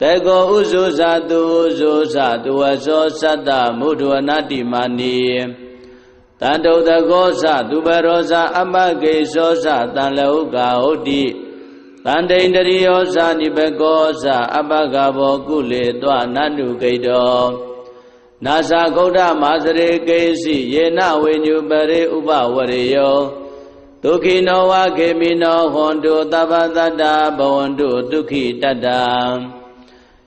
တေကောဥဇုဇာတုဥဇုဇာတုဝသောသတ္တမုဒ္ဒဝနတိမာနီတန္တုတကောသသူဘရောဇာအမကေသောသတန်လဟုကာဟုတ်တိတန္တိန္တရိယောဇာနိဘကောဇာအပကဘောကုလေတောနန္တုကိတောနာဇာဂௌဒမာစရေကေစီယေနဝိညုပရိဥပဝရေယောဒုခိနောဝခေမိနောဟွန်တုသဗ္ဗတတ္တဘဝန္တုဒုက္ခိတတ္တ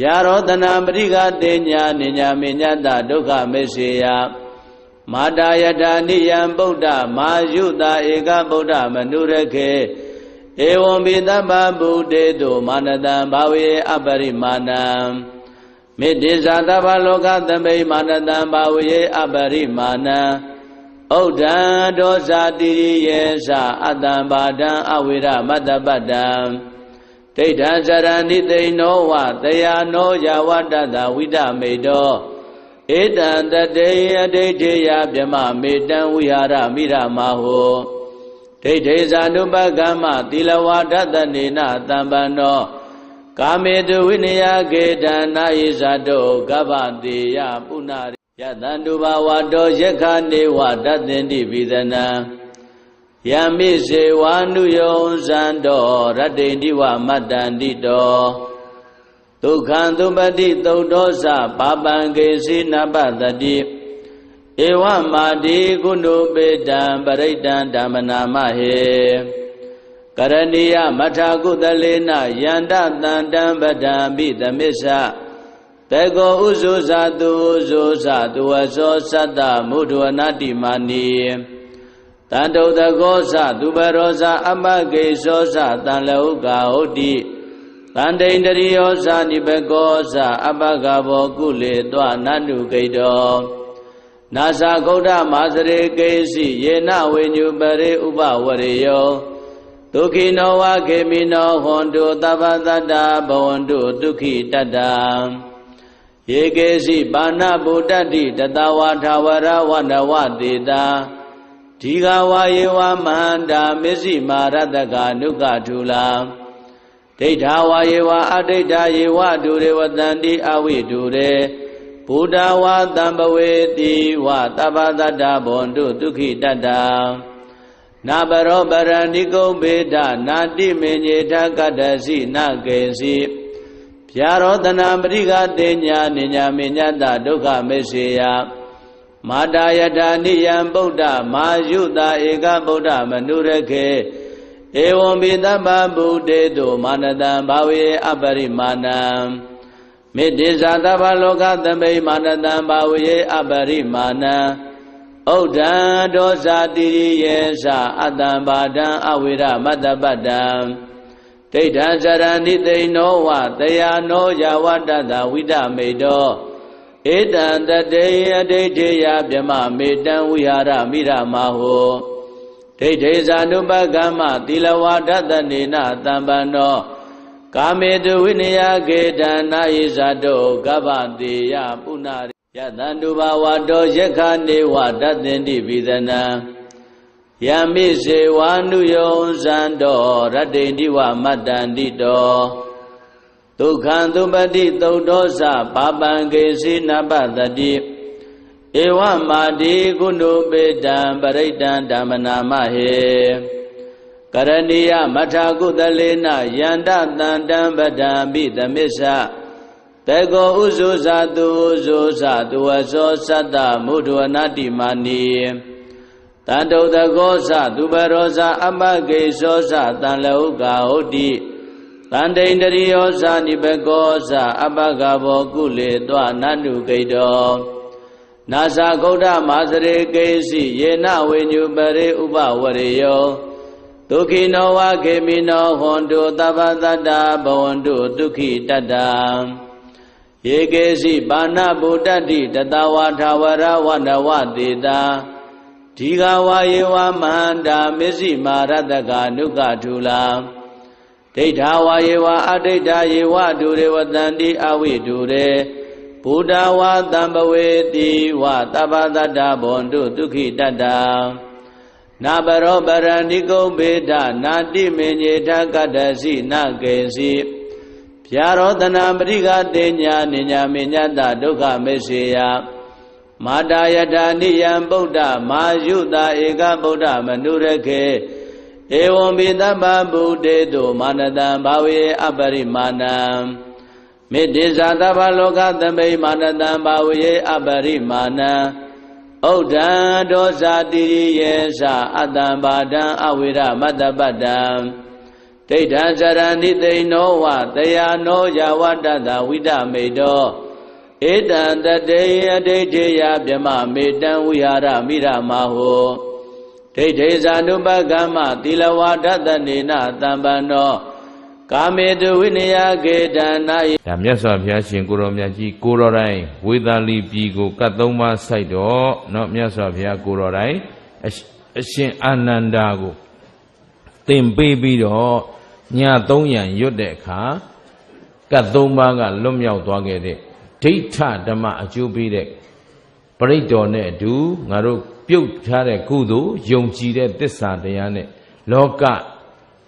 ဗျာရောတနာပရိကတေညာနိညာမေညတဒုက္ခမေစေယမာတာယထာနိယံဗုဒ္ဓမာယုတာဧကဗုဒ္ဓမနုရခေဧဝံပိတဗ္ဗဗုတေတုမာနတံဘာဝေအပရိမာဏံမေတ္တိဇာတဗ္ဗလောကသမိမာနတံဘာဝေအပရိမာဏံဥဒ္ဒံဒောဇာတိရိယေသအတ္တံဘာဒံအဝိရမတ္တပတ္တံ ဒိဋ္ဌံဇရဏိသိနောဝတယာနောယဝတ္တသဝိဒမေတောဧတံတတေအဒိဋ္ဌိယဗြမမေတံဝိဟာရမိရမဟောဒိဋ္ဌိဇာနုပကမ္မသီလဝါဒတနေနတံပန္နောကာမေတုဝိနယကေတနာယိဇာတောကဗ္ဗတေယပုဏ္ဏယတန္တုဘာဝတောယက္ခနေဝတသင်တိပိသနံ ယမိစေဝါနုယောဇံတော်ရတ္တိတိဝမတ္တန္တိတောဒုက္ခံသုပတိသုတ်တော်စပါပံကေစီနပတတိဧဝမာတိကုဏုပေတံပရိတံဓမ္မနာမဟေကရဏီယမထာကုသလေနယန္တတန္တံပဒံပိသမစ္ဆတေကောဥဇုဇာတုဥဇုဇာတုဝသောသတ္တမုဒ္ဒဝနတိမာနီ တန္တုတကောသသူဘရောဇာအမကေသောသတန်လဟုကာဟုတ်တိတန္တိန္တရိယောဇာနိဘကောဇာအပကဘောကုလေတောနန္တုကိတောနာဇာဂௌဒမာစရေကေစီယေနဝိညုပရိဥပဝရေယောဒုခိနောဝခေမိနောဟွန်တုသဗ္ဗတတ္တဘဝန္တုဒုက္ခိတတ္တယေကေစီပါဏဗုဒ္ဓတိတတဝါထာဝရဝနဝတေတာ ဒီဃဝါယေဝမန္တာမစ္စည်းမာရတကနုကထူလာဒိဋ္ဌာဝါယေဝအဒိဋ္ဌာယေဝဒုရေဝတန္တိအဝိဒုရေဘုဒ္ဓဝါတံပဝေတိဝတပ္ပတတ္တဘွန်တုဒုက္ခိတတ္တနာဘရောပရဏိကုံဘေဒနာတိမေညေထကတ္တစီနကေစီဗျာရောတနာပရိကတေညာနိညာမေညတဒုက္ခမေစေယ မာတာယထာနိယံဗုဒ္ဓမာယုတာဧကဗုဒ္ဓမနုရခေဧဝံပိတဗ္ဗဗုတေတုမာနတံဘာဝေအပရိမာဏံမေတ္တိဇာတဗ္ဗလောကသမိမာနတံဘာဝေအပရိမာဏံဥဒ္ဒံဒောဇာတိရိယေသအတ္တံဘာဒံအဝိရမတ္တပတ္တံဒိဋ္ဌံဇရဏိသိနောဝတယာနောယဝတ္တသဝိဒမေတော ဧတံတတေအဒိဋ္ဌိယဗြမမေတံဝိဟာရမိရမဟောဒိဋ္ဌိဇာနုပကမ္မသီလဝါဒတနေနတံပန္နောကာမေတုဝိနယကေတနာယိဇာတောကဗ္ဗတေယပုဏ္ဏယတန္တုဘာဝတောယက္ခနေဝတသင်တိပိသနံယမိစေဝါနုယောဇံတော်ရတ္တိတိဝမတ္တန္တိတော ဒုက္ခံသုပတိသုတ်တော်စပါပံကေစီနပတတိဧဝမာတိကုဏုပေတံပရိတံဓမ္မနာမဟေကရဏီယမထာကုသလေနယန္တတန္တံပဒံပိသမစ္ဆတေကောဥဇုဇာတုဥဇုဇာတဝသောသတ္တမုဒ္ဒဝနတိမာနီတန္တုတကောဇသူဘရောဇအမကေသောဇတံလဟုကာဟုတ်တိ တန္တိန္တရိယောဇနိဘကောဇအပကဘောကုလေတောနန္တုကိတောနာဇာဂௌဒမာစရေကေစီယေနဝိညုပရေဥပဝရေယောဒုက္ခိနောဝခေမိနောဟွန်တုသဗ္ဗတတ္တဘဝန္တုဒုက္ခိတတ္တယေကေစီပါဏဗုဒ္ဓတိတတဝါထာဝရဝနဝတေတာဒီဃဝါယေဝမန္တာမစ္စည်းမာရတကနုကထူလာ ဒိဋ္ဌာဝါယေဝအဒိဋ္ဌာယေဝဒုရေဝတန္တိအဝိဒုရေဘုဒ္ဓဝါတံပဝေတိဝသဗ္ဗတတ္တဘွန်တုဒုက္ခိတတ္တနာဘရောပရဏိကုဗေဒနာတိမေညေထကတ္တစီနကေစီဖြာရောတနာပရိကတေညာနိညာမေညတဒုက္ခမေစေယမာတာယထာနိယံဗုဒ္ဓမာယုတာဧကဗုဒ္ဓမနုရခေ ဧဝံပိတဗ္ဗဗုဒေတုမာနတံဘာဝေအပရိမာဏံမေတ္တိဇာတဗ္ဗလောကသမိမာနတံဘာဝေအပရိမာဏံဥဒ္ဒံဒောဇာတိရိယေသအတ္တံဘာဒံအဝိရမတ္တပတ္တံဒိဋ္ဌံဇရဏိသိဏောဝတယာနောယဝတ္တတဝိတမေတောဧတံတတေအဒိဋ္ဌေယဗြမမေတံဝိဟာရမိရမဟော ဒိဋ္ဌေဇာနုပကမ္မသီလဝါဒတနေနတံပန္နောကာမေတုဝိနယကေတနာယ ဒါမြတ်စွာဘုရားရှင်ကိုရောမြတ်ကြီးကိုရောတိုင်းဝေသာလီပြည်ကိုကတ်သုံးပါးစိုက်တော့เนาะမြတ်စွာဘုရားကိုရောတိုင်းအရှအရှင်အာနန္ဒာကိုသင်ပေးပြီးတော့ည300ရွတ်တဲ့အခါကတ်သုံးပါးကလွတ်မြောက်သွားခဲ့တဲ့ဒိဋ္ဌဓမ္မအကျိုးပေးတဲ့ပရိတ်တော်နဲ့အတူငါတို့ ပြုတ်ထားတဲ့ကုသိုလ်ယုံကြည်တဲ့သစ္စာတရားနဲ့လောက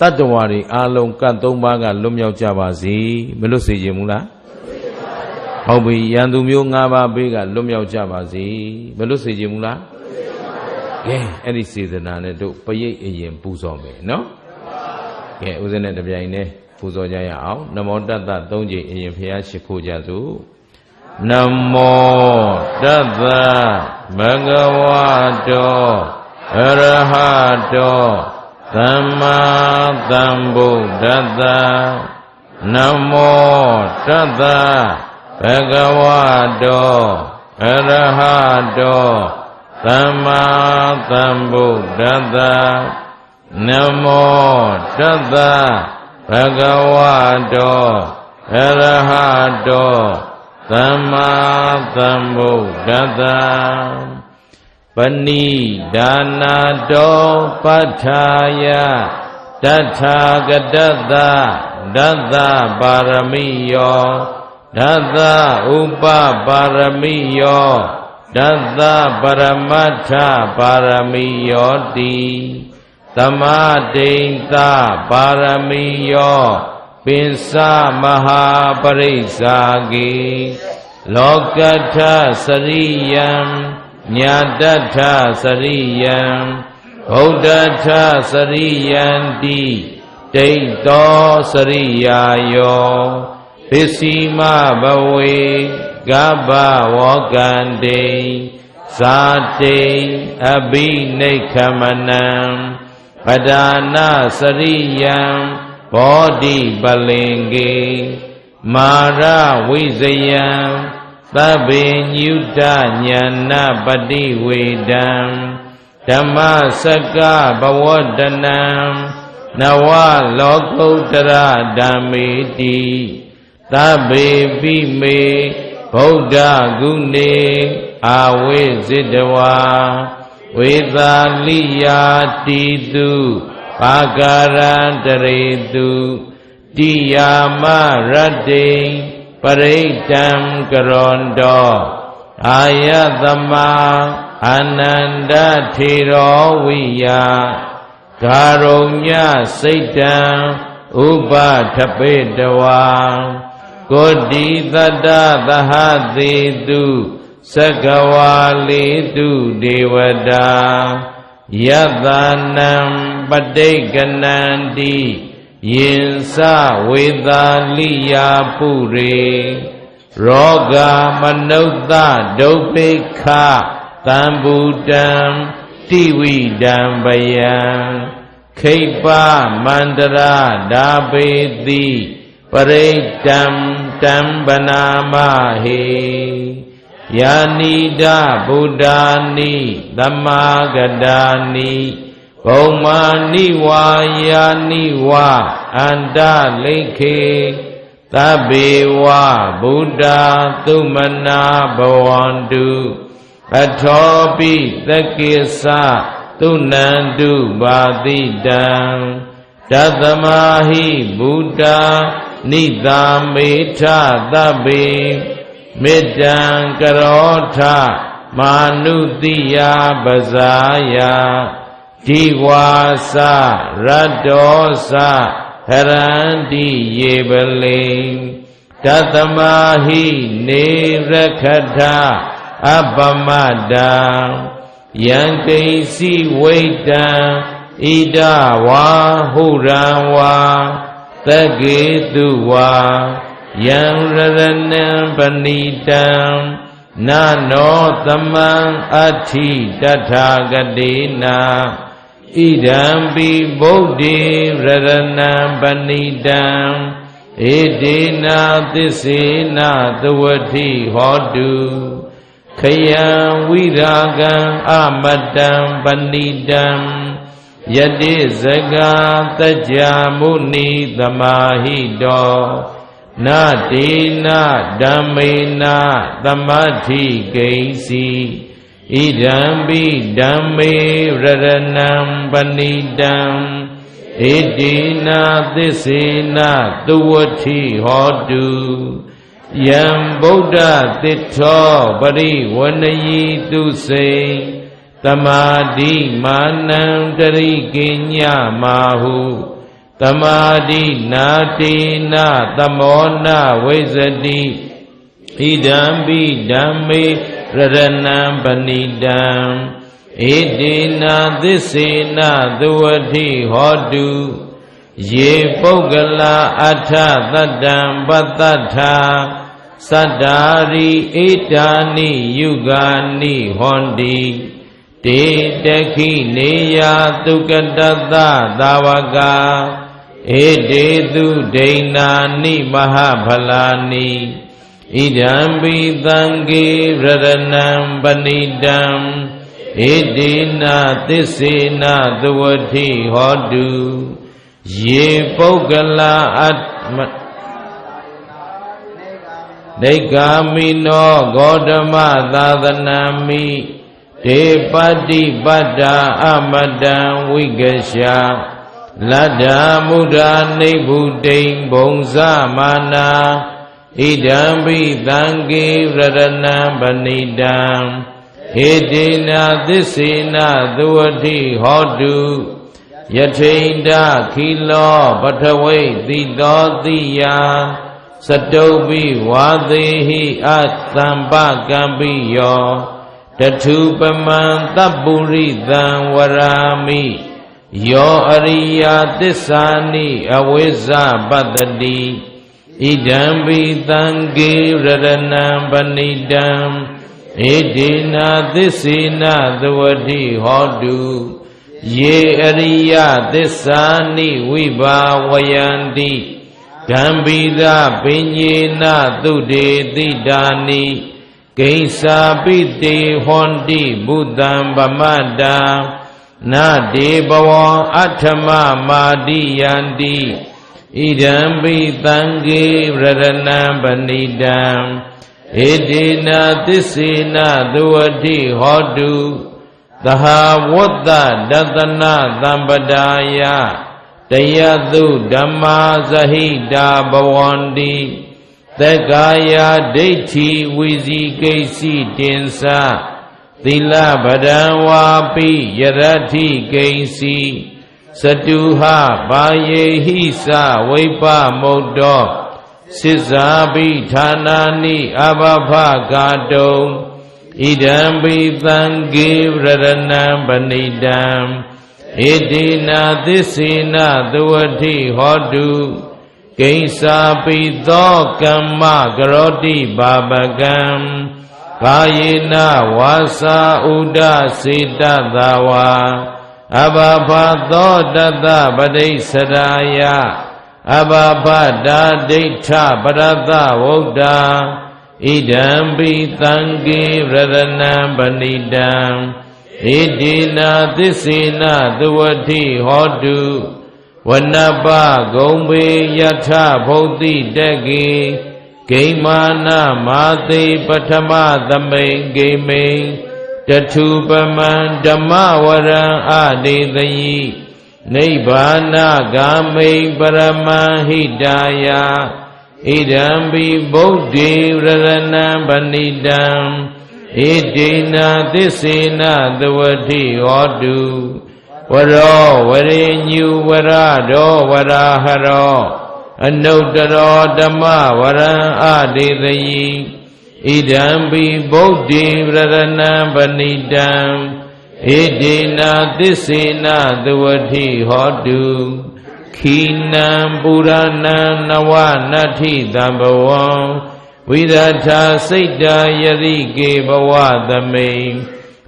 တတ္တဝါတွေအားလုံးကတ်သုံးပါးကလွတ်မြောက်ကြပါစေမလွတ်စေခြင်းမူလားဟုတ်ပြီရန်သူမျိုး၅ပါးဘေးကလွတ်မြောက်ကြပါစေမလွတ်စေခြင်းမူလားကဲအဲ့ဒီစေတနာနဲ့တို့ပရိတ်အရင်ပူဇော်မယ်နော်ကဲဦးဇင်းနဲ့တပြိုင်တည်းပူဇော်ကြရအောင်နမောတတ္တ၃ကြိမ်အရင်ဖះရှိခိုးကြစို့ နမောတတ္တဘဂဝတောအရဟတောသမ္မာသမ္ဗုဒ္ဓတ္တနမောတတ္တဘဂဝတောအရဟတောသမ္မာသမ္ဗုဒ္ဓတ္တနမောတတ္တဘဂဝတောအရဟတော သမ္မာသမ္ဗုဒ္ဓတ္တပဏိဒါနာတောပဋ္ဌာယတထာဂတတ္တဒတ္တပါရမိယောဒတ္တဥပပါရမိယောဒတ္တပရမတ္ထပါရမိယောတိသမာတိန်သပါရမိယော ပင်စမဟာပရိစ္ဆာကေလောကထစရိယံညာတထစရိယံဗုဒ္ဓထစရိယံတိဒိဋ္ဌောစရိယာယောပစ္စည်းမဘဝေကဗ္ဗဝောကန္တေဇာတိအဘိနိခမနံပဒါနာစရိယံ ဘောဓိပလင်ကေမာရဝိဇယံသဗ္ဗညုတညာနာပတိဝေဒံဓမ္မစကဘဝတနံနဝလောကုတ္တရဓမ္မေတိသဗ္ဗေပိမေဗုဒ္ဓဂုဏေအာဝိဇိတဝါဝေသာလိယာတိတု ပါကာရံတရေတုတိယာမရတ္တိပရိတံကရွန်တောအာယသမအာနန္ဒထေရောဝိယဂါရုညစိတ်တံဥပထပေတဝါကိုတိတတ္တသဟသေတုသက္ကဝါလေတုဒေဝတာယတနံ ပဋိကနန္တိယင်စဝေသာလိယာပုရေရောဂမနုဿဒုပိခတံဘူတံတိဝိတံပယံခိပ္ပမန္တရာဓာပေတိပရိတံတံပနာမဟေယာနိဒဗုဒ္ဓာနိသမ္မာဂတာနိ ဘုံမာနိဝါယာနိဝအန္တလိခေသဗ္ဗေဝဗုဒ္ဓသုမနာဘဝန္တုအထောပိသကိစ္စသုနန္တုပါတိတံတသမာဟိဗုဒ္ဓနိသာမေထသဗ္ဗေမေတ္တံကရောထမာနုတိယပဇာယ ဒီဝါစရတ္တောစဟရန္တိယေပလေတသမာဟိနေရခထအပမတံယံကိစီဝိတံဣဒဝါဟုရံဝါသကေတုဝါယံရရဏံပဏိတံနာနောသမံအဋ္ဌိတထာဂတိနာ ဣဒံပိဗုဒ္ဓေရရဏံပဏိတံဧတေနာသစ္စေနာသဝတိဟောတုခယံဝိရာဂံအမတံပဏိတံယတိဇဂာတကြမုနိသမာဟိတောနာတေနာဓမ္မေနာသမတိဂိဉ္စီ ဣဒံပိဓမ္မေရရဏံပဏိတံဧတေနာသစ္စေနာသုဝတိဟောတုယံဗုဒ္ဓသစ္ထောပရိဝဏယီသူစိသမာဓိမာနံတရိကိညမာဟုသမာဓိနာတေနာသမောနာဝိဇတိဣဒံပိဓမ္မေ ရရဏံပဏိတံဧတေနာသစ္စေနာသဝတိဟောတုယေပုဂ္ဂလာအထသတ္တံပတ္တထာသတ္တာရိဣတာနိယုဂာနိဟောန္တိတေတခိနေယသုကတတသာဝကာဧတေသူဒိဏာနိမဟာဖလာနိ ဣဒံပိသံဃေရရဏံပဏိတံဧတေနာသစ္စေနာသဝတိဟောတုယေပုဂ္ဂလာအတ္မဒိက္ခာမိနောဂေါတမသာသနာမိဒေပတိပတ္တာအမတံဝိကရှာလတ္တာမုဒ္ဒာနိဗ္ဗုတိံဘုံဇမာနာ ဣဒံပိသံဃေရရဏံပဏိတံဟေတေနာသစ္စေနာသဝတိဟောတုယထိန္ဒခိလောပထဝိတိတောတိယစတုပိဝါသေးဟိအသံပကံပိယောတထုပမံတပ္ပုရိသံဝရာမိယောအရိယာသစ္စာနိအဝိဇ္ဇပတ္တိ ဣဒံပိသံဃေရရဏံပဏိတံဧတေနာသစ္စေနာသဝတိဟောတုယေအရိယသစ္စာနိဝိဘာဝယန္တိဓမ္ပိသပင်ညေနသုတေတိတာနိဂိစ္စာပိတေဟောန္တိဘုဒ္ဓံဗမတ္တာနာတေဘဝံအထမမာတိယန္တိ ဣဒံပိသံဃေရရဏံပဏိတံဧတေနာသစ္စေနာသဝတိဟောတုသဟာဝတ္တဒသနာသံပဒါယတယသုဓမ္မာဇဟိတာဘဝန္တိသက္ကာယဒိဋ္ဌိဝိဇိကိစီတင်္စသီလဗဒံဝါပိယရတိကိစီ စတုဟဘာယေဟိစဝိပမုတ်တောစိဇာပိဌာနာနိအဘဖကာတုံဣဒံပိသံဃေရရဏံပဏိတံဣတိနာသစ္စေနာသဝတိဟောတုကိဉ္စာပိသောကမ္မကရောတိပါပကံကာယေနဝါစာဥဒစေတသဝါ အဘဘသောတတပတိစရာယအဘဘတာဒိဋ္ဌပရတဝုဒ္ဓဣဒံပိသံဃေရတနံပဏိတံဣတိနာသစ္စေနသဝတိဟောတုဝနပဂုံပေယထဘုဒ္ဓိတကေဂိမာနမာသိပထမသမိန်ဂိမိန် တထုပမံဓမ္မဝရံအဒေသယိနိဗ္ဗာနဂာမိန်ပရမံဟိတာယဣဒံပိဗုဒ္ဓေရရဏံပဏိတံဣတိနာသစ္စေနသဝတိဟောတုဝရောဝရိညုဝရဒောဝရဟရောအနုတ္တရောဓမ္မဝရံအဒေသယိ ဣဒံပိဗုဒ္ဓေရရဏံပဏိတံဣတိနာသစ္စေနသဝတိဟောတုခိနံပုရဏံနဝနတ္ထိတံဘဝံဝိဒထာစိတ်တာယတိကေဘဝသမိန်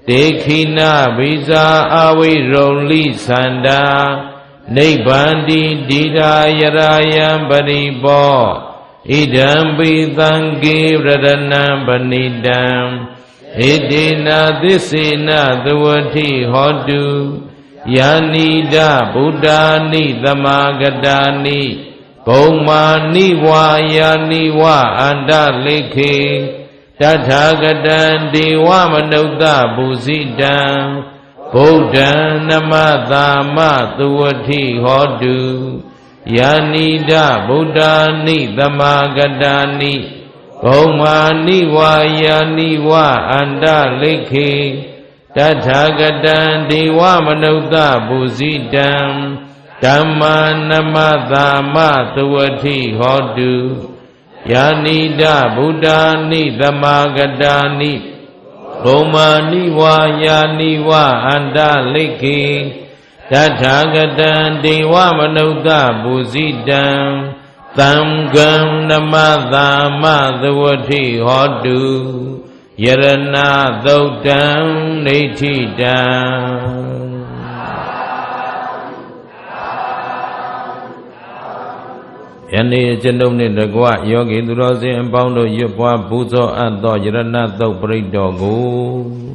တေခိနဗိဇာအဝိရုံလိသန္တာနိဗ္ဗန္တိတိရာယရာယံပရိပော ဣဒံပိသံဃေရတနံပဏိတံဣတိနာသစ္စေနသဝတိဟောတုယာနိဒဗုဒ္ဓာနိသမာဂတာနိဘုံမာနိဝါယာနိဝအန္တလိခေတထာဂတံဒေဝမနုဿဘူဇိတံဗုဒ္ဓံနမတာမသဝတိဟောတု ယာနိဒဗုဒ္ဓာနိသမာဂတာနိဘုံမာနိဝါယာနိဝအန္တလိခေတထာဂတံဒေဝမနုဿဘူဇိတံဓမ္မာနမတာမသဝတိဟောတုယာနိဒဗုဒ္ဓာနိသမာဂတာနိဘုံမာနိဝါယာနိဝအန္တလိခေ တထာဂတံဒေဝမနုဿဘူဇိတံသံဃံနမတာမသဝတိဟောတုယရဏသုတ်တံဒိဋ္ဌိတံယနေ့ကျွန်ုပ်နှင့်တကွယောဂီသူတော်စင်အပေါင်းတို့ရွတ်ပွားပူဇော်အပ်သောယရဏသုတ်ပရိတော်ကို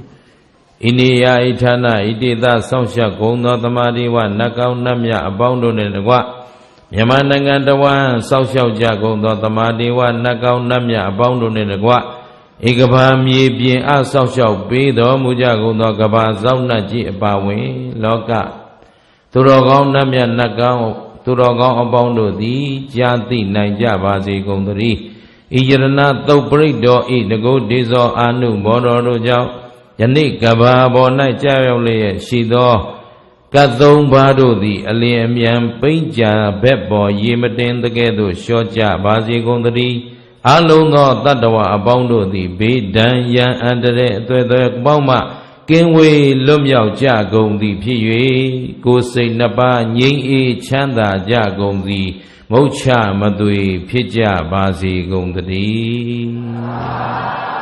ဣနိယဣဌာနဣတိသဆောင်းရှက်ကုံသောတမာတိဝနတ်ကောင်းနတ်မြအပေါင်းတို့နှင့်တကွမြန်မာနိုင်ငံတဝမ်းဆောက်ရှောက်ကြကုန်သောတမာတိဝနတ်ကောင်းနတ်မြအပေါင်းတို့နှင့်တကွဧကဘာမြေပြင်အဆောက်ရှောက်ပေးတော်မူကြကုန်သောကဘာဇောက်နှတ်ကြီးအပါဝင် လောကသူတော်ကောင်းနတ်မြနတ်ကောင်းသူတော်ကောင်းအပေါင်းတို့သည်ကြားသိနိုင်ကြပါစေကုန်သတည်းဤယရဏသုတ်ပရိတော်ဤတကုဒေဇောအာနုဘောတော်တို့ကြောင့် ယနေ့ကဘာပေါ်၌ကြာရောက်လျက်ရှိသောကတ်သုံးပါးတို့သည် အလင်းအမြန်ပိမ့်ကြဘက်ပေါ်ရေမတင်တကဲ့သို့လျှော့ကြပါစေကုန်သတည်းအလုံးသောတတ္တဝအပေါင်းတို့သည်ဘေးဒဏ်ရန်အန္တရာယ်အသွဲသွဲပေါင်းမှကင်းဝေးလွတ်မြောက်ကြကုန်သည်ဖြစ်၍ကိုယ်စိတ်နှစ်ပါးငြိမ်းအေးချမ်းသာကြကုန်သည်မုတ်ချမသွေဖြစ်ကြပါစေကုန်သတည်း